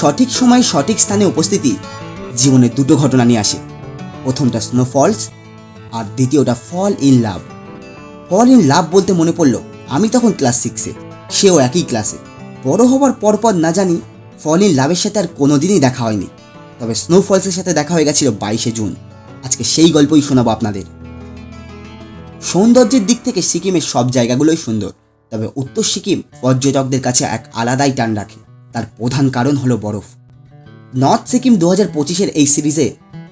সঠিক সময়ে সঠিক স্থানে উপস্থিতি জীবনে দুটো ঘটনা নিয়ে আসে। প্রথমটা স্নোফলস আর দ্বিতীয়টা fall in love fall in love বলতে মনে পড়ল, আমি তখন ক্লাস সিক্সে সেও একই ক্লাসে বড় হবার পরপর না জানি ফল ইন লাভের সাথে আর কোনোদিনই দেখা হয়নি। তবে স্নোফলসের সাথে দেখা হয়ে গেছিল বাইশে জুন। আজকে সেই গল্পই শোনাবো আপনাদের। সৌন্দর্যের দিক থেকে সিকিমের সব জায়গাগুলোই সুন্দর, তবে উত্তর সিকিম পর্যটকদের কাছে এক আলাদাই টান রাখে। তার প্রধান কারণ হলো বরফ। নর্থ সিকিম দু হাজার পঁচিশের এই সিরিজে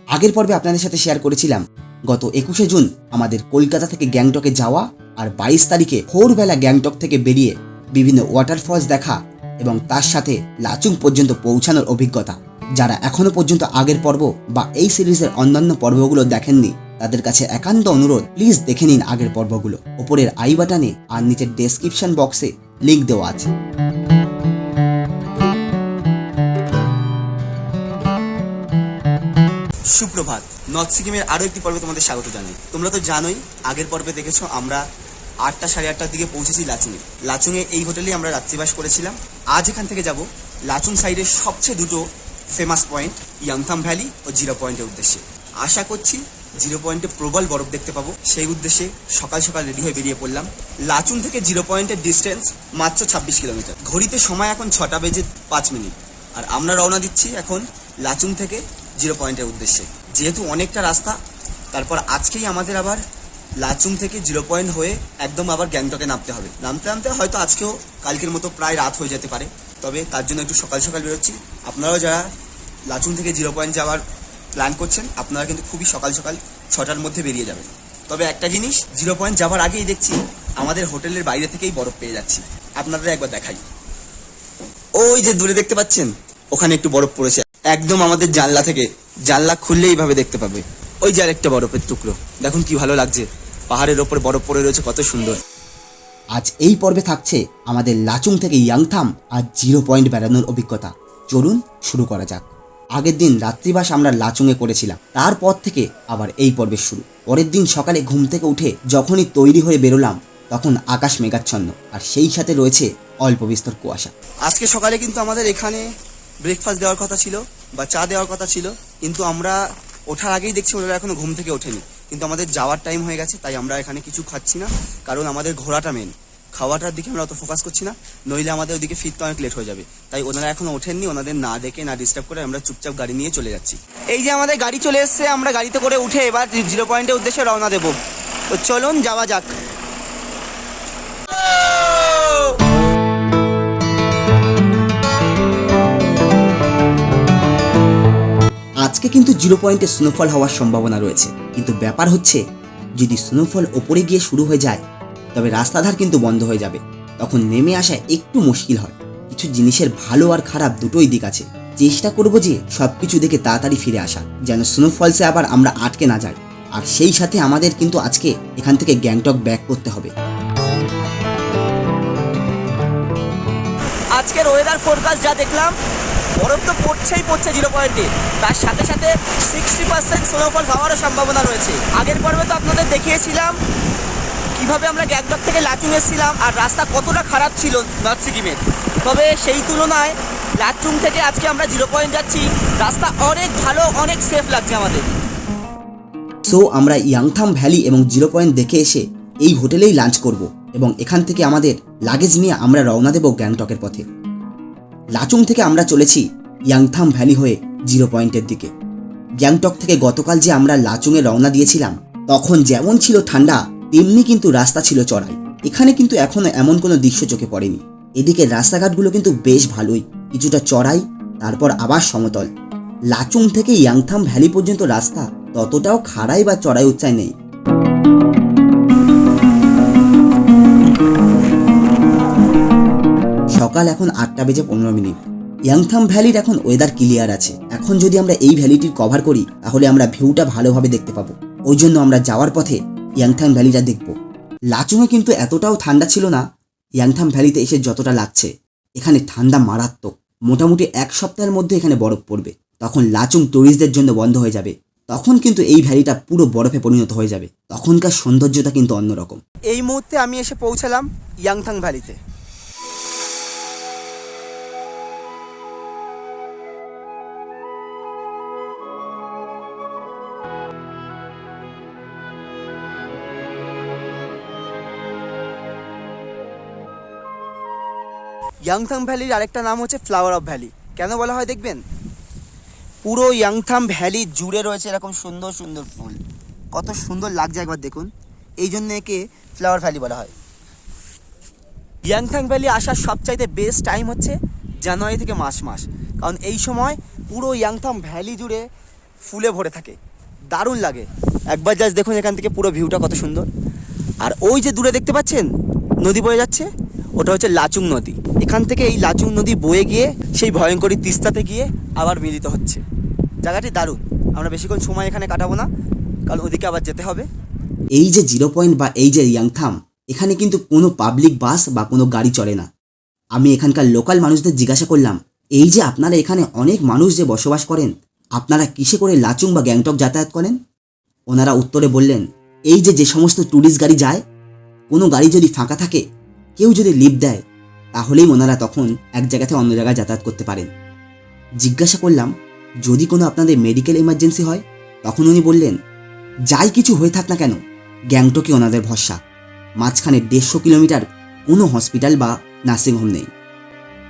আগের পর্বে আপনাদের সাথে শেয়ার করেছিলাম, গত একুশে জুন আমাদের কলকাতা থেকে গ্যাংটকে যাওয়া আর বাইশ তারিখে ভোরবেলা গ্যাংটক থেকে বেরিয়ে বিভিন্ন ওয়াটারফলস দেখা এবং তার সাথে লাচুং পর্যন্ত পৌঁছানোর অভিজ্ঞতা। যারা এখনও পর্যন্ত আগের পর্ব বা এই সিরিজের অন্যান্য পর্বগুলো দেখেননি, তাদের কাছে একান্ত অনুরোধ প্লিজ দেখে নিন আগের পর্বগুলো। ওপরের আই বাটানে আর নিচের ডেসক্রিপশন বক্সে লিংক দেওয়া আছে। সুপ্রভাত, নর্থ সিকিমের আরও একটি পর্বে তোমাদের স্বাগত জানাই। তোমরা তো জানোই, আগের পর্বে দেখেছ আমরা আটটা সাড়ে আটটার দিকে পৌঁছেছি লাচুংয়ে। লাচুংয়ে এই হোটেলেই আমরা রাত্রিবাস করেছিলাম। আজ এখান থেকে যাব লাচুং সাইডের সবচেয়ে দুটো ফেমাস পয়েন্ট ইয়াংথাম ভ্যালি ও জিরো পয়েন্টের উদ্দেশ্যে। আশা করছি জিরো পয়েন্টে প্রবল বরফ দেখতে পাবো। সেই উদ্দেশ্যে সকাল সকাল রেডি হয়ে বেরিয়ে পড়লাম। লাচুং থেকে জিরো পয়েন্টের ডিস্টেন্স মাত্র ছাব্বিশ কিলোমিটার। ঘড়িতে সময় এখন ছটা বেজে পাঁচ মিনিট। আর আমরা রওনা দিচ্ছি এখন লাচুং থেকে জিরো পয়েন্টের উদ্দেশ্যে। যেহেতু অনেকটা রাস্তা, তারপর আজকেই আমাদের আবার লাচুং থেকে জিরো পয়েন্ট হয়ে একদম আবার গ্যাংটকে নামতে হবে। নামতে নামতে হয়তো আজকেও কালকের মতো প্রায় রাত হয়ে যেতে পারে। তবে তার জন্য একটু সকাল সকাল বেরোচ্ছি। আপনারাও যারা লাচুং থেকে জিরো পয়েন্ট যাওয়ার প্ল্যান করছেন, আপনারা কিন্তু খুবই সকাল সকাল ছটার মধ্যে বেরিয়ে যাবেন। তবে একটা জিনিস, জিরো পয়েন্ট যাওয়ার আগেই দেখছি আমাদের হোটেলের বাইরে থেকেই বরফ পেয়ে যাচ্ছি। আপনাদের একবার দেখাই। ওই যে দূরে দেখতে পাচ্ছেন, ওখানে একটু বরফ পড়েছে। একদম আমাদের জানলা থেকে। জানলা খুললে এইভাবে দেখতে পাবে। ওই যে আরেকটা বরফের টুকরো। দেখুন কি ভালো লাগছে। পাহাড়ের ওপর বরফ পড়ে রয়েছে কত সুন্দর। আজ এই পর্বে থাকছে আমাদের লাচুং থেকে ইয়াংথাম আর জিরো পয়েন্ট বেড়ানোর অভিজ্ঞতা। চলুন শুরু করা যাক। আগের দিন রাত্রিবাস আমরা লাচুংয়ে করেছিলাম। তারপর থেকে আবার এই পর্বের শুরু। পরের দিন সকালে ঘুম থেকে উঠে যখনই তৈরি হয়ে বেরোলাম তখন আকাশ মেঘাচ্ছন্ন। আর সেই সাথে রয়েছে অল্প বিস্তর কুয়াশা। আজকে সকালে কিন্তু আমাদের এখানে ব্রেকফাস্ট দেওয়ার কথা ছিল। বা চা দেওয়ার কথা ছিল, কিন্তু আমরা ওঠার আগেই দেখছি ওনারা এখনও ঘুম থেকে ওঠেনি। কিন্তু আমাদের যাওয়ার টাইম হয়ে গেছে, তাই আমরা এখানে কিছু খাচ্ছি না, কারণ আমাদের ঘোরাটা মেন খাওয়াটার দিকে আমরা অত ফোকাস করছি না, নইলে আমাদের ওদিকে ফিরতে অনেক লেট হয়ে যাবে। তাই ওনারা এখনও ওঠেননি, ওনাদের না ডেকে না ডিস্টার্ব করে আমরা চুপচাপ গাড়ি নিয়ে চলে যাচ্ছি। এই যে আমাদের গাড়ি চলে এসছে, আমরা গাড়িতে করে উঠে এবার জিরো পয়েন্টের উদ্দেশ্যে রওনা দেবো। তো চলুন, যাওয়া যাক। আজকে কিন্তু জিরো পয়েন্টে স্নোফল হওয়ার সম্ভাবনা রয়েছে। কিন্তু ব্যাপার হচ্ছে, যদি স্নোফল ওপরে গিয়ে শুরু হয়ে যায়, তবে রাস্তাধার কিন্তু বন্ধ হয়ে যাবে। তখন নেমে আসা একটু মুশকিল হয়। কিছু জিনিসের ভালো আর খারাপ দুটোই দিক আছে। চেষ্টা করব যে সব কিছু দেখে তাড়াতাড়ি ফিরে আসা, যেন স্নোফলসে আবার আমরা আটকে না যাই। আর সেই সাথে আমাদের কিন্তু আজকে এখান থেকে গ্যাংটক ব্যাক করতে হবে। আজকের ওয়েদার ফোরকাস্ট যা দেখলাম বরফ তো পড়ছেই পড়ছে জিরো পয়েন্টে তার সাথে সাথে সিক্সটি পার্সেন্ট স্নোফল হওয়ারও সম্ভাবনা রয়েছে। আগের পর্বে তো আপনাদের দেখিয়েছিলাম কীভাবে আমরা গ্যাংটক থেকে লাচুং এসেছিলাম আর রাস্তা কতটা খারাপ ছিল নর্থ সিকিমের তবে সেই তুলনায় লাচুং থেকে আজকে আমরা জিরো পয়েন্ট যাচ্ছি। রাস্তা অনেক ভালো, অনেক সেফ লাগছে আমাদের। সো আমরা ইয়াংথাম ভ্যালি এবং জিরো পয়েন্ট দেখে এসে এই হোটেলেই লাঞ্চ করব এবং এখান থেকে আমাদের লাগেজ নিয়ে আমরা রওনা দেব গ্যাংটকের পথে। লাচুং থেকে আমরা চলেছি ইয়াংথাম ভ্যালি হয়ে জিরো পয়েন্টের দিকে। গ্যাংটক থেকে গতকাল যে আমরা লাচুংয়ে রওনা দিয়েছিলাম, তখন যেমন ছিল ঠান্ডা, তেমনি কিন্তু রাস্তা ছিল চড়াই। এখানে কিন্তু এখনও এমন কোনো দৃশ্য চোখে পড়েনি। এদিকে রাস্তাঘাটগুলো কিন্তু বেশ ভালোই, কিছুটা চড়াই, তারপর আবার সমতল। লাচুং থেকে ইয়াংথাম ভ্যালি পর্যন্ত রাস্তা ততটাও খাড়াই বা চড়াই উচ্চায় নেই। সকাল এখন আটটা বেজে পনেরো মিনিট। ইয়াংথাম ভ্যালির এখন ওয়েদার ক্লিয়ার আছে। এখন যদি আমরা এই ভ্যালিটির কভার করি, তাহলে আমরা ভিউটা ভালোভাবে দেখতে পাবো। ওই জন্য আমরা যাওয়ার পথে ইয়াংথাম ভ্যালিটা দেখব। লাচুংয়ে কিন্তু এতটাও ঠান্ডা ছিল না ইয়াংথাম ভ্যালিতে এসে যতটা লাগছে। এখানে ঠান্ডা মারাত্মক। মোটামুটি এক সপ্তাহের মধ্যে এখানে বরফ পড়বে। তখন লাচুং টুরিস্টদের জন্য বন্ধ হয়ে যাবে। তখন কিন্তু এই ভ্যালিটা পুরো বরফে পরিণত হয়ে যাবে। তখনকার সৌন্দর্যটা কিন্তু অন্যরকম। এই মুহূর্তে আমি এসে পৌঁছালাম ইয়াংথাং ভ্যালিতে ইয়াংথাম ভ্যালির আরেকটা নাম হচ্ছে ফ্লাওয়ার অফ ভ্যালি কেন বলা হয় দেখবেন? পুরো ইয়াংথাম ভ্যালি জুড়ে রয়েছে এরকম সুন্দর সুন্দর ফুল। কত সুন্দর লাগছে একবার দেখুন। এই জন্য একে ফ্লাওয়ার ভ্যালি বলা হয়। ইয়াংথাং ভ্যালি আসার সবচাইতে বেস্ট টাইম হচ্ছে জানুয়ারি থেকে মাস মাস। কারণ এই সময় পুরো ইয়াংথাম ভ্যালি জুড়ে ফুলে ভরে থাকে। দারুণ লাগে। একবার জাস্ট দেখুন এখান থেকে পুরো ভিউটা কত সুন্দর। আর ওই যে দূরে দেখতে পাচ্ছেন, নদী বয়ে যাচ্ছে। ওটা হচ্ছে লাচুং নদী। এখান থেকে এই লাচুং নদী বয়ে গিয়ে সেই ভয়ঙ্করী তিস্তাতে গিয়ে আবার মিলিত হচ্ছে। জায়গাটি দারুণ। আমরা বেশিক্ষণ সময় এখানে কাটাবো না, কারণ ওদিকে আবার যেতে হবে। এই যে জিরো পয়েন্ট বা এই যে ইয়াংথাম এখানে কিন্তু কোনো পাবলিক বাস বা কোনো গাড়ি চলে না। আমি এখানকার লোকাল মানুষদের জিজ্ঞাসা করলাম, এই যে আপনারা এখানে অনেক মানুষ যে বসবাস করেন, আপনারা কিসে করে লাচুং বা গ্যাংটক যাতায়াত করেন? ওনারা উত্তরে বললেন, এই যে যে সমস্ত ট্যুরিস্ট গাড়ি যায়, কোনো গাড়ি যদি ফাঁকা থাকে কেউ যদি লিফট দেয়, তাহলেই ওনারা তখন এক জায়গা থেকে অন্য জায়গায় যাতায়াত করতে পারেন। জিজ্ঞাসা করলাম, যদি কোনো আপনাদের মেডিকেল এমার্জেন্সি হয়, তখন উনি বললেন, যাই কিছু হয়ে থাক না কেন, গ্যাংটকে ওনাদের ভরসা। মাঝখানে দেড়শো কিলোমিটার কোনো হসপিটাল বা নার্সিংহোম নেই।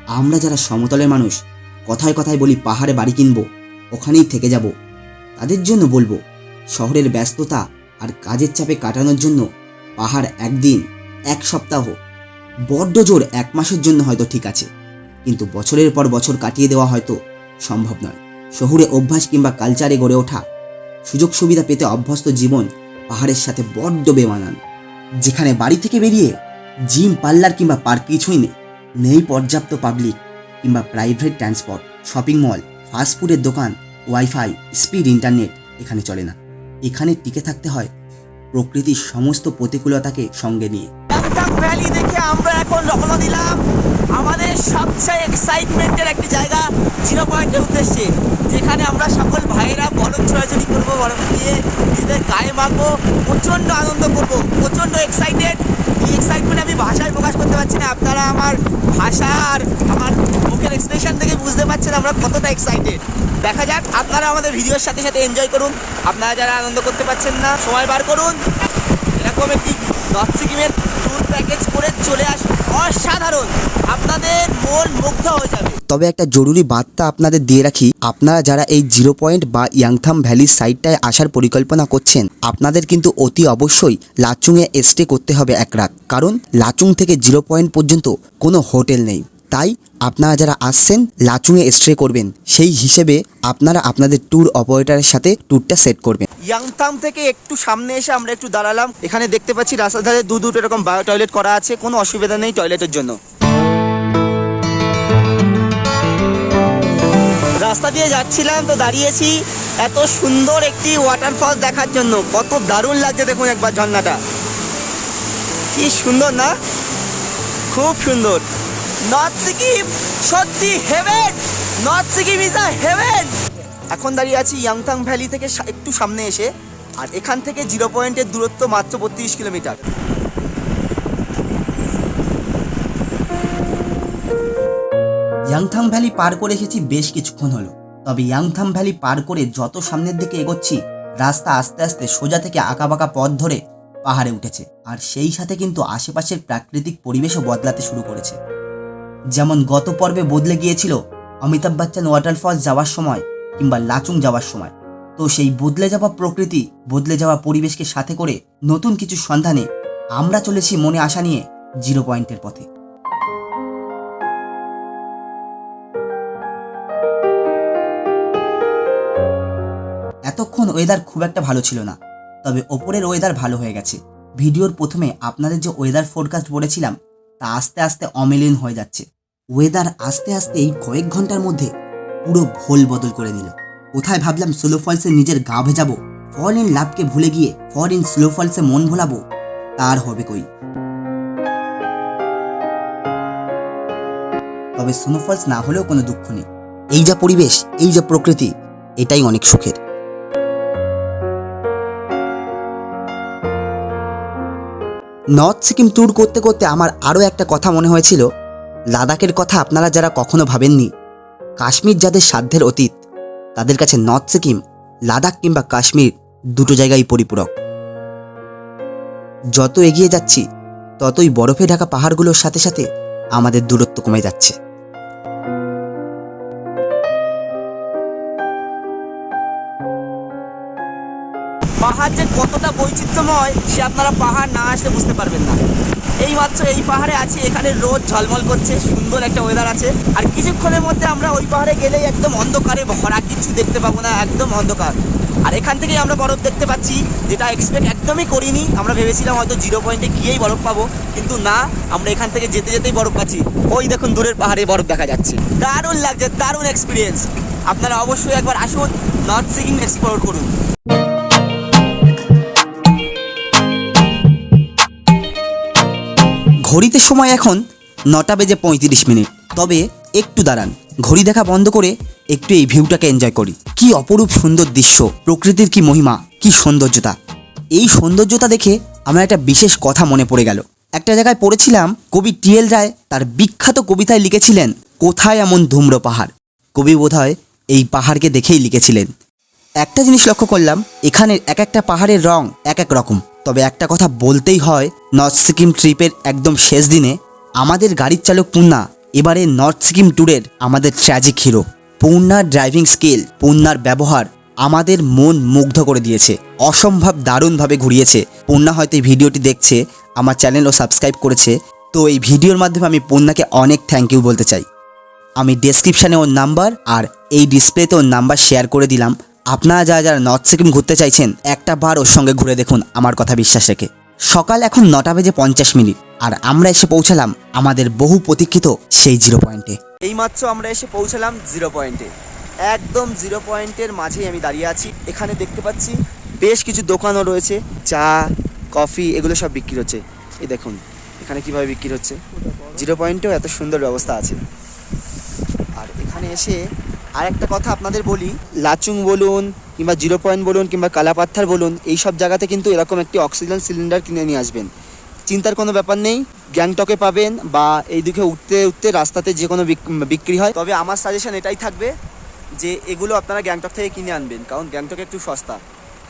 আমরা যারা সমতলের মানুষ, কথায় কথায় বলি পাহাড়ে বাড়ি কিনবো, ওখানেই থেকে যাব। তাদের জন্য বলব, শহরের ব্যস্ততা আর কাজের চাপে কাটানোর জন্য পাহাড় একদিন, এক সপ্তাহ বড্ড জোর এক মাসের জন্য হয়তো ঠিক আছে। কিন্তু বছরের পর বছর কাটিয়ে দেওয়া হয়তো সম্ভব নয়। শহুরে অভ্যাস কিংবা কালচারে গড়ে ওঠা সুযোগ সুবিধা পেতে অভ্যস্ত জীবন পাহাড়ের সাথে বড্ড বেমানান। যেখানে বাড়ি থেকে বেরিয়ে জিম, পার্লার কিংবা পার্ক কিছুই নেই। নেই পর্যাপ্ত পাবলিক কিংবা প্রাইভেট ট্রান্সপোর্ট, শপিং মল ফাস্টফুডের দোকান, ওয়াইফাই, স্পিড ইন্টারনেট এখানে চলে না। এখানে টিকে থাকতে হয় প্রকৃতির সমস্ত প্রতিকূলতাকে সঙ্গে নিয়ে। ইয়াংথাং ভ্যালি দেখে আমরা এখন রওনা দিলাম আমাদের সবচেয়ে এক্সাইটমেন্টের একটি জায়গা জিরো পয়েন্টের উদ্দেশ্যে, যেখানে আমরা সকল ভাইয়েরা বরফ ছড়াছড়ি করব বরফ দিয়ে নিজেদের গায়ে মাখবো, প্রচণ্ড আনন্দ করব, প্রচণ্ড এক্সাইটেড এই এক্সাইটমেন্ট আমি ভাষায় প্রকাশ করতে পারছি না, আপনারা আমার ভাষা আর আমার মুখের এক্সপ্রেশন থেকে বুঝতে পারছেন আমরা কতটা এক্সাইটেড দেখা যাক, আপনারা আমাদের ভিডিওর সাথে সাথে এনজয় করুন। আপনারা যারা আনন্দ করতে পারছেন না, সময় বার করুন। এরকম একটি নর্থ সিকিমের প্যাকেজ করে চলে আসুন অসাধারণ। আপনাদের মন মুগ্ধ হয়ে যাবে। তবে একটা জরুরি বার্তা আপনাদের দিয়ে রাখি, আপনারা যারা এই জিরো পয়েন্ট বা ইয়াংথাম ভ্যালির সাইডটায় আসার পরিকল্পনা করছেন, আপনাদের কিন্তু অতি অবশ্যই লাচুংয়ে স্টে করতে হবে এক রাত। কারণ লাচুং থেকে জিরো পয়েন্ট পর্যন্ত কোনো হোটেল নেই। তাই আপনারা যারা আসছেন, লাচুংয়ে স্টে করবেন। সেই হিসেবে আপনারা আপনাদের ট্যুর অপারেটরের সাথে ট্যুরটা সেট করবেন। ইয়াংথাম থেকে একটু সামনে এসে আমরা একটু দাঁড়ালাম। এখানে দেখতে পাচ্ছি রাস্তার ধারে দু দুটো এরকম বায়ো টয়লেট করা আছে। কোনো অসুবিধা নেই টয়লেটের জন্য। রাস্তা দিয়ে যাচ্ছিলাম তো দাঁড়িয়েছি। এত সুন্দর একটি ওয়াটারফল দেখার জন্য। কত দারুণ লাগছে দেখুন একবার ঝর্ণাটা। কি সুন্দর না? খুব সুন্দর। নর্থ সিকিম সত্যি heaven north Sikkim is a heaven এখন দাঁড়িয়ে আছি ইয়াংথাং ভ্যালি থেকে একটু সামনে এসে, আর এখান থেকে জিরো পয়েন্টের দূরত্ব মাত্র বত্রিশ কিলোমিটার। ইয়াংথাম ভ্যালি পার করে এসেছি বেশ কিছুক্ষণ হলো। তবে ইয়াংথাম ভ্যালি পার করে যত সামনের দিকে এগোচ্ছি, রাস্তা আস্তে আস্তে সোজা থেকে আঁকাবাঁকা পথ ধরে পাহাড়ে উঠেছে। আর সেই সাথে কিন্তু আশেপাশের প্রাকৃতিক পরিবেশও বদলাতে শুরু করেছে। যেমন গত পর্বে বদলে গিয়েছিল অমিতাভ বচ্চন ওয়াটারফল যাওয়ার সময় কিংবা লাচুং যাওয়ার সময়। তো সেই বদলে যাওয়া প্রকৃতি, বদলে যাওয়া পরিবেশকে সাথে করে নতুন কিছু সন্ধানে আমরা চলেছি মনে আশা নিয়ে জিরো পয়েন্টের পথে। এতক্ষণ ওয়েদার খুব একটা ভালো ছিল না, তবে ওপরের ওয়েদার ভালো হয়ে গেছে। ভিডিওর প্রথমে আপনাদের যে ওয়েদার ফোরকাস্ট বলেছিলাম তা আস্তে আস্তে অমিলীন হয়ে যাচ্ছে। ওয়েদার আস্তে আস্তে এই কয়েক ঘণ্টার মধ্যে পুরো ভোল বদল করে দিল। কোথায় ভাবলাম স্লো ফলসে নিজের গা ভেজাবো? ফল ইন লাভকে ভুলে গিয়ে ফল ইন স্লো ফলসে মন ভোলাবো? তার হবে কই? তবে স্নোফলস না হলেও কোনো দুঃখ নেই। এই যা পরিবেশ, এই যা প্রকৃতি, এটাই অনেক সুখের। নর্থ সিকিম ট্যুর করতে করতে আমার আরও একটা কথা মনে হয়েছিল। লাদাখের কথা আপনারা যারা কখনো ভাবেননি, কাশ্মীর যাদের সাধ্যের অতীত, তাদের কাছে নর্থ সিকিম, লাদাখ কিংবা কাশ্মীর দুটো জায়গায় পরিপূরক। যত এগিয়ে যাচ্ছি, ততই বরফে ঢাকা পাহাড়গুলোর সাথে সাথে আমাদের দূরত্ব কমে যাচ্ছে। পাহাড় যে কতটা বৈচিত্র্যময়, সে আপনারা পাহাড় না আসলে বুঝতে পারবেন না। এই মাত্র এই পাহাড়ে আছি, এখানে রোদ ঝলমল করছে, সুন্দর একটা ওয়েদার আছে। আর কিছুক্ষণের মধ্যে আমরা ওই পাহাড়ে গেলেই একদম অন্ধকারে ভরা কিছু দেখতে পাবো না, একদম অন্ধকার। আর এখান থেকেই আমরা বরফ দেখতে পাচ্ছি, যেটা এক্সপেক্ট একদমই করিনি। আমরা ভেবেছিলাম হয়তো জিরো পয়েন্টে গিয়েই বরফ পাবো, কিন্তু না, আমরা এখান থেকে যেতে যেতেই বরফ পাচ্ছি। ওই দেখুন দূরের পাহাড়ে বরফ দেখা যাচ্ছে। দারুণ লাগছে, দারুণ এক্সপিরিয়েন্স আপনারা অবশ্যই একবার আসুন নর্থ সিকিম এক্সপ্লোর করুন। ঘড়িতে সময় এখন নটা বেজে পঁয়ত্রিশ মিনিট। তবে একটু দাঁড়ান, ঘড়ি দেখা বন্ধ করে একটু এই ভিউটাকে এনজয় করি। কি অপরূপ সুন্দর দৃশ্য, প্রকৃতির কি মহিমা, কি সৌন্দর্যতা। এই সৌন্দর্যতা দেখে আমার একটা বিশেষ কথা মনে পড়ে গেল। একটা জায়গায় পড়েছিলাম, কবি টিএল রায় তার বিখ্যাত কবিতায় লিখেছিলেন, কোথায় এমন ধূম্র পাহাড়? কবি বোধহয় এই পাহাড়কে দেখেই লিখেছিলেন। একটা জিনিস লক্ষ্য করলাম, এখানের এক একটা পাহাড়ের রং এক এক রকম। তবে একটা কথা বলতেই হয়, নর্থ সিকিম ট্রিপের একদম শেষ দিনে আমাদের গাড়ির চালক পূর্ণা, এবারে নর্থ সিকিম ট্যুরের আমাদের ট্র্যাজিক হিরো পূর্ণার ড্রাইভিং স্কিল পূর্ণার ব্যবহার আমাদের মন মুগ্ধ করে দিয়েছে, অসম্ভব দারুণভাবে ঘুরিয়েছে। পূর্ণা হয়তো এই ভিডিওটি দেখছে, আমার চ্যানেলও সাবস্ক্রাইব করেছে, তো এই ভিডিওর মাধ্যমে আমি পূর্ণাকে অনেক থ্যাংক ইউ বলতে চাই। আমি ডেসক্রিপশানে ওর নাম্বার আর এই ডিসপ্লেতে ওর নাম্বার শেয়ার করে দিলাম আপনারা যারা যারা নর্থ সিকিম ঘুরতে চাইছেন, একটা বার ওর সঙ্গে ঘুরে দেখুন আমার কথা বিশ্বাস রেখে। সকাল এখন নটা বেজে পঞ্চাশ মিনিট, আর আমরা এসে পৌঁছালাম আমাদের বহু প্রতীক্ষিত সেই জিরো পয়েন্টে এইমাত্র আমরা এসে পৌঁছালাম জিরো পয়েন্টে একদম জিরো পয়েন্টের মাঝেই আমি দাঁড়িয়ে আছি। এখানে দেখতে পাচ্ছি বেশ কিছু দোকানও রয়েছে, চা, কফি, এগুলো সব বিক্রি হচ্ছে। এই দেখুন, এখানে কীভাবে বিক্রি হচ্ছে। জিরো পয়েন্টেও এত সুন্দর ব্যবস্থা আছে। আর এখানে এসে আর একটা কথা আপনাদের বলি, লাচুং বলুন কিংবা জিরো পয়েন্ট বলুন কিংবা কালাপাত্থার বলুন এই সব জায়গাতে কিন্তু এরকম একটি অক্সিজেন সিলিন্ডার কিনে নিয়ে আসবেন। চিন্তার কোনো ব্যাপার নেই, গ্যাংটকে পাবেন বা এই এইদিকে উঠতে উঠতে রাস্তাতে যে কোনো বিক- বিক্রি হয়। তবে আমার সাজেশন এটাই থাকবে যে এগুলো আপনারা গ্যাংটক থেকে কিনে আনবেন, কারণ গ্যাংটকে একটু সস্তা।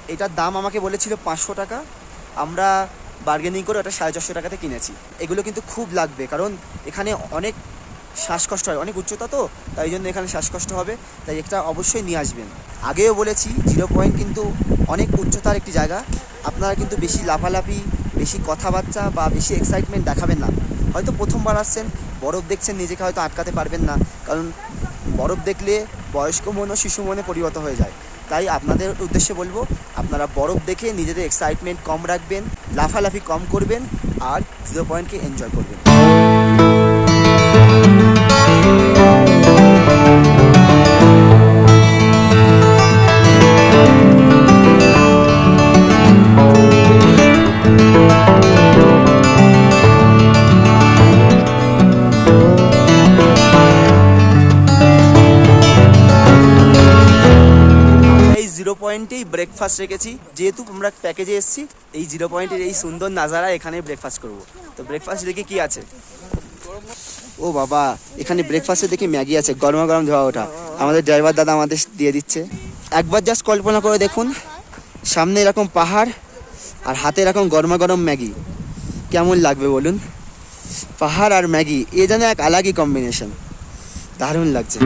এটার দাম আমাকে বলেছিল পাঁচশো টাকা, আমরা বার্গেনিং করে ওটা সাড়ে চারশো টাকাতে কিনেছি। এগুলো কিন্তু খুব লাগবে, কারণ এখানে অনেক শ্বাসকষ্ট হয়। অনেক উচ্চতা তো, তাই জন্য এখানে শ্বাসকষ্ট হবে, তাই একটা অবশ্যই নিয়ে আসবেন। আগেও বলেছি জিরো পয়েন্ট কিন্তু অনেক উচ্চতার একটি জায়গা। আপনারা কিন্তু বেশি লাফালাফি, বেশি কথাবার্তা বা বেশি এক্সাইটমেন্ট দেখাবেন না। হয়তো প্রথমবার আসছেন, বরফ দেখছেন, নিজেকে হয়তো আটকাতে পারবেন না। কারণ বরফ দেখলে বয়স্ক মন ও শিশু মনে পরিণত হয়ে যায়। তাই আপনাদের উদ্দেশ্যে বলব, আপনারা বরফ দেখে নিজেদের এক্সাইটমেন্ট কম রাখবেন, লাফালাফি কম করবেন, আর জিরো পয়েন্টকে এনজয় করবেন। জিরো পয়েন্টেই ব্রেকফাস্ট রেখেছি। যেহেতু আমরা প্যাকেজে এসেছি, এই জিরো পয়েন্টের এই সুন্দর নাজারা এখানে ব্রেকফাস্ট করব। তো ব্রেকফাস্ট দেখে কি আছে? ও বাবা, এখানে ব্রেকফাস্টে দেখি ম্যাগি আছে, গরমা গরম ধোয়া ওঠা আমাদের ড্রাইভার দাদা আমাদের দিয়ে দিচ্ছে। একবার জাস্ট কল্পনা করে দেখুন, সামনে এরকম পাহাড় আর হাতে এরকম গরমা গরম ম্যাগি। কেমন লাগবে বলুন? পাহাড় আর ম্যাগি, এ যেন এক আলাগই কম্বিনেশন দারুণ লাগছে।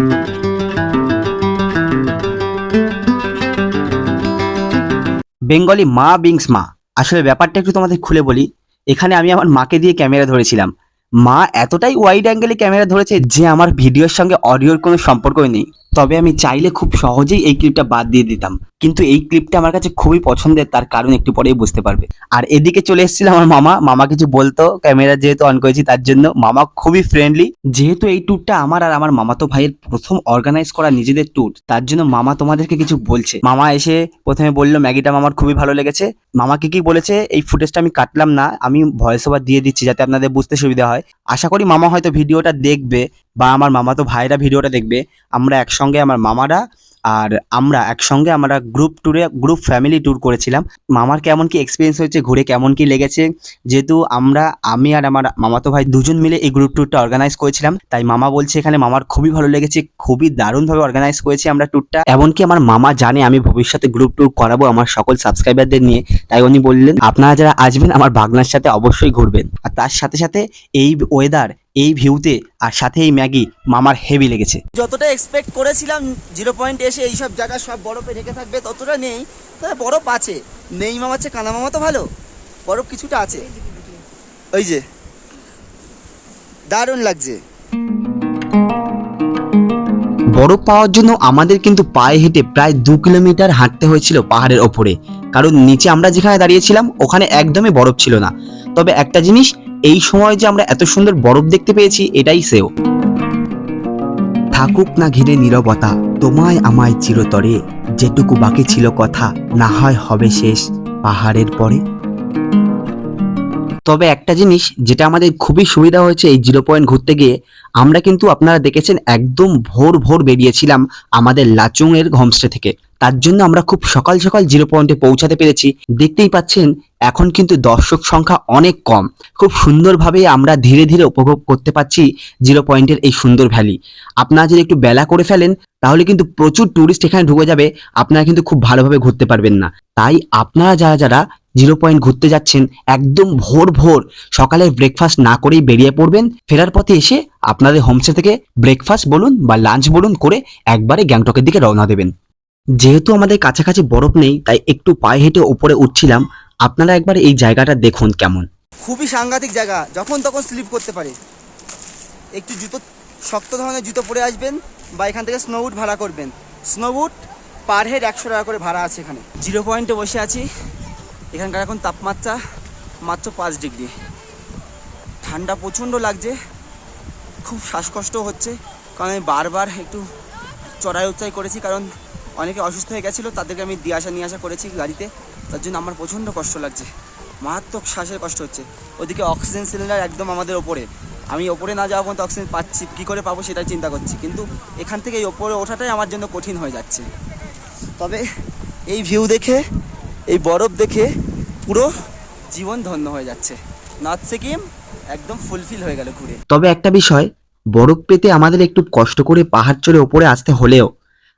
বেঙ্গলি মা বিংস মা। আসলে ব্যাপারটা একটু তোমাদের খুলে বলি। এখানে আমি আমার মাকে দিয়ে ক্যামেরা ধরেছিলাম। মা এতটাই ওয়াইড অ্যাঙ্গেলে ক্যামেরা ধরেছে যে আমার ভিডিওর সঙ্গে অডিওর কোনো সম্পর্কই নেই। তবে আমি চাইলে খুব সহজেই এই ক্লিপটা বাদ দিয়ে দিতাম। কিন্তু এই ক্লিপটা আমার কাছে খুবই পছন্দের, তার কারণ একটু পরেই বুঝতে পারবে। আর এদিকে চলে এসেছিল আমার মামা। মামা কিছু বলতো ক্যামেরা যেহেতু অন করেছি তার জন্য। মামা খুবই ফ্রেন্ডলি যেহেতু এই ট্যুরটা আমার আর আমার মামাতো ভাইয়ের প্রথম অর্গানাইজ করা নিজেদের ট্যুর তার জন্য মামা তোমাদেরকে কিছু বলছে। মামা এসে প্রথমে বলল, ম্যাগিটা মামার খুবই ভালো লেগেছে। মামাকে কি বলেছে, এই ফুটেজটা আমি কাটলাম না, আমি ভয়েস ওভার দিয়ে দিচ্ছি যাতে আপনাদের বুঝতে সুবিধা হয়। আশা করি মামা হয়তো ভিডিওটা দেখবে বা আমার মামাতো ভাইরা ভিডিওটা দেখবে। আমরা একসঙ্গে আমার মামারা আর আমরা একসঙ্গে আমরা গ্রুপ ট্যুরে গ্রুপ ফ্যামিলি ট্যুর করেছিলাম। মামার কেমন কি এক্সপিরিয়েন্স হয়েছে, ঘুরে কেমন কি লেগেছে, যেহেতু আমরা, আমি আর আমার মামাতো ভাই দুজন মিলে এই গ্রুপ ট্যুরটা অর্গানাইজ করেছিলাম। তাই মামা বলছে এখানে মামার খুবই ভালো লেগেছে, খুবই দারুণভাবে অর্গানাইজ করেছি আমরা ট্যুরটা এমনকি আমার মামা জানে আমি ভবিষ্যতে গ্রুপ ট্যুর করাবো আমার সকল সাবস্ক্রাইবারদের নিয়ে। তাই উনি বললেন, আপনারা যারা আসবেন, আমার বাগনার সাথে অবশ্যই ঘুরবেন। আর তার সাথে সাথে এই ওয়েদার এই ভিউতে আর সাথে এই ম্যাগি মামার হেভি লেগেছে। যতটা এক্সপেক্ট করেছিলাম জিরো পয়েন্ট এসে এইসব জায়গা সব বরফে ঢেকে থাকবে ততটা নেই তবে বরফ আছে। নেই মামা আছে কানা মামা তো ভালো বরফ কিছুটা আছে। ওই যে দারুণ লাগছে। বরফ পাওয়ার জন্য আমাদের কিন্তু পায়ে হেঁটে প্রায় দু কিলোমিটার হাঁটতে হয়েছিল পাহাড়ের ওপরে। কারণ নিচে আমরা যেখানে দাঁড়িয়েছিলাম ওখানে একদমই বরফ ছিল না। তবে একটা জিনিস এই সময় যে আমরা এত সুন্দর বরফ দেখতে পেয়েছি এটাই সেও। থাকুক না ঘিরে নীরবতা তোমায় আমায় চিরতরে যেটুকু বাকি ছিল কথা না হয় হবে শেষ পাহাড়ের পরে। তবে একটা জিনিস যেটা আমাদের খুবই সুবিধা হয়েছে এই জিরো পয়েন্ট ঘুরতে গিয়ে আমরা কিন্তু আপনারা দেখেছেন একদম ভোর ভোর বেরিয়েছিলাম আমাদের লাচুং এর হোমস্টে থেকে। তার জন্য আমরা খুব সকাল সকাল জিরো পয়েন্টে পৌঁছাতে পেরেছি। দেখতেই পাচ্ছেন, এখন কিন্তু দর্শক সংখ্যা অনেক কম। খুব সুন্দরভাবে আমরা ধীরে ধীরে উপভোগ করতে পারছি জিরো পয়েন্টের এই সুন্দর ভ্যালি। আপনারা যদি একটু বেলা করে ফেলেন, তাহলে কিন্তু প্রচুর ট্যুরিস্ট এখানে ঢুকে যাবে, আপনারা কিন্তু খুব ভালোভাবে ঘুরতে পারবেন না। তাই আপনারা যারা যারা জিরো পয়েন্ট ঘুরতে যাচ্ছেন, একদম ভোর ভোর সকালে ব্রেকফাস্ট না করেই বেরিয়ে পড়বেন, ফেরার পথে এসে আপনাদের হোমস্টে থেকে ব্রেকফাস্ট বলুন বা লাঞ্চ বলুন করে একবারে গ্যাংটকের দিকে রওনা দেবেন। যেহেতু আমাদের কাছাকাছি বরফ নেই, তাই একটু পায়ে হেঁটে ওপরে উঠছিলাম। আপনারা একবার এই জায়গাটা দেখুন কেমন। খুবই সাংঘাতিক জায়গা, যখন তখন স্লিপ করতে পারে। একটু জুতো, শক্ত ধরনের জুতো পরে আসবেন বা এখান থেকে স্নো বুট ভাড়া করবেন। স্নো বুট পার হেড একশো টাকা করে ভাড়া আছে এখানে। জিরো পয়েন্টে বসে আছি। এখানকার এখন তাপমাত্রা মাত্র পাঁচ ডিগ্রি। ঠান্ডা প্রচণ্ড লাগছে। খুব শ্বাসকষ্ট হচ্ছে। কারণ আমি বারবার একটু চড়াই উচ্চাই করেছি, কারণ অনেকে অসুস্থ হয়ে গেছিল, তাদেরকে আমি দিয়ে আসা, নিয়ে আসা করেছি গাড়িতে। তার জন্য আমার প্রচণ্ড কষ্ট লাগছে। মারাত্মক শ্বাসের কষ্ট হচ্ছে। ওদিকে অক্সিজেন সিলিন্ডার একদম আমাদের ওপরে। আমি ওপরে না যাওয়া পর্যন্ত অক্সিজেন পাচ্ছি, কী করে পাবো সেটাই চিন্তা করছি। কিন্তু এখান থেকে এই ওপরে ওঠাটাই আমার জন্য কঠিন হয়ে যাচ্ছে। তবে এই ভিউ দেখে, এই বরফ দেখে পুরো জীবন ধন্য হয়ে যাচ্ছে। নর্থ সিকিম একদম ফুলফিল হয়ে গেল ঘুরে। তবে একটা বিষয়, বরফ পেতে আমাদের একটু কষ্ট করে পাহাড় চড়ে ওপরে আসতে হলেও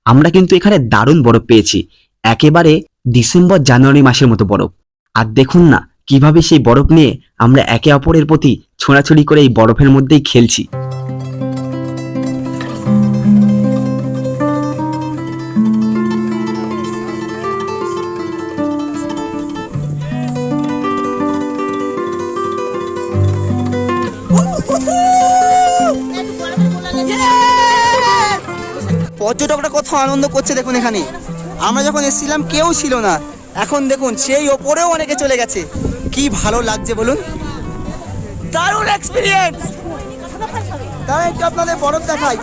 আমরা কিন্তু এখানে দারুণ বরফ পেয়েছি। একেবারে ডিসেম্বর জানুয়ারি মাসের মতো বরফ। আর দেখুন না, কীভাবে সেই বরফ নিয়ে আমরা একে অপরের প্রতি ছোঁড়াছুড়ি করে এই বরফের মধ্যেই খেলছি। আনন্দ করছে দেখুন এখানে। আমরা যখন এসেছিলাম, কেউ ছিল না। এখন দেখুন, সেই ওপরেও অনেকে চলে গেছে। কি ভালো লাগছে বলুন। দারুণ এক্সপিরিয়েন্স তারা একটু আপনাদের বরফ দেখাই।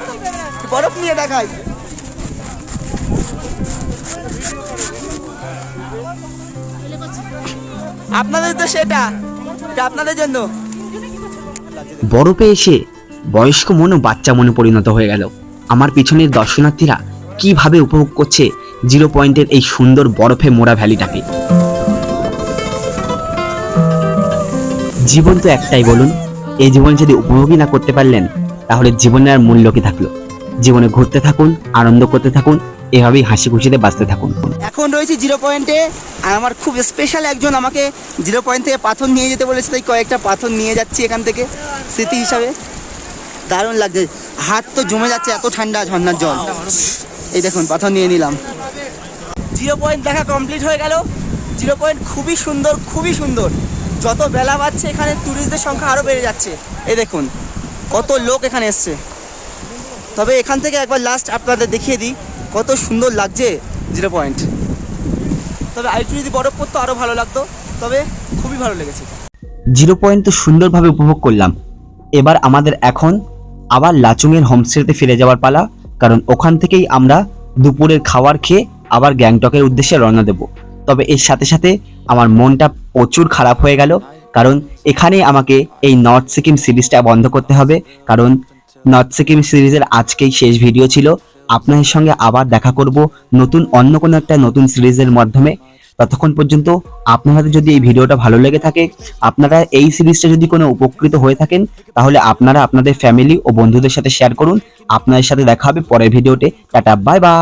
বরফ নিয়ে দেখাই। আপনাদের তো সেটা আপনাদের জন্য। বরফে এসে বয়স্ক মনও বাচ্চা মনে পরিণত হয়ে গেল। আমার পিছনের দর্শনার্থীরা কীভাবে উপভোগ করছে জিরো পয়েন্টের এই সুন্দর বরফে মোড়া ভ্যালিটাকে? জীবন তো একটাই বলুন, এই জীবন যদি উপভোগই না করতে পারলেন, তাহলে জীবনের আর মূল্য কি থাকল? জীবনে ঘুরতে থাকুন, আনন্দ করতে থাকুন, এভাবেই হাসি খুশিতে বাঁচতে থাকুন। এখন রয়েছে জিরো পয়েন্টে, আর আমার খুব স্পেশাল একজন আমাকে জিরো পয়েন্ট থেকে পাথর নিয়ে যেতে বলেছে, তাই কয়েকটা পাথর নিয়ে যাচ্ছি এখান থেকে, স্মৃতি হিসাবে। দারুণ লাগছে, হাত তো জমে যাচ্ছে এত ঠান্ডা ঝর্ণার জল। এই দেখুন পাথর নিয়ে নিলাম। জিরো পয়েন্ট দেখা কমপ্লিট হয়ে গেল। জিরো পয়েন্ট খুবই সুন্দর খুবই সুন্দর। যত বেলা বাড়ছে এখানে ট্যুরিস্টদের সংখ্যা আরও বেড়ে যাচ্ছে। এই দেখুন কত লোক এখানে এসছে। তবে এখান থেকে একবার লাস্ট আপনাদের দেখিয়ে দিই কত সুন্দর লাগছে জিরো পয়েন্ট। তবে আরেকটু যদি বরফ পড়তো আরও ভালো লাগতো। তবে খুবই ভালো লেগেছে। জিরো পয়েন্ট তো সুন্দরভাবে উপভোগ করলাম। এবার আমাদের এখন আবার লাচুংয়ের হোমস্টেতে ফিরে যাওয়ার পালা। কারণ ওখান থেকেই আমরা দুপুরের খাবার খেয়ে আবার গ্যাংটকের উদ্দেশ্যে রওনা দেব। তবে এর সাথে সাথে আমার মনটা প্রচুর খারাপ হয়ে গেল, কারণ এখানেই আমাকে এই নর্থ সিকিম সিরিজটা বন্ধ করতে হবে, কারণ নর্থ সিকিম সিরিজের আজকেই শেষ ভিডিও ছিল। আপনাদের সঙ্গে আবার দেখা করব নতুন, অন্য কোনো একটা নতুন সিরিজের মাধ্যমে। ততক্ষণ পর্যন্ত আপনাদের যদি এই ভিডিওটা ভালো লেগে থাকে, আপনারা এই সিরিজটা যদি কোনো উপকৃত হয়ে থাকেন, তাহলে আপনারা আপনাদের ফ্যামিলি ও বন্ধুদের সাথে শেয়ার করুন। আপনাদের সাথে দেখা হবে পরের ভিডিওতে। Tata bye bye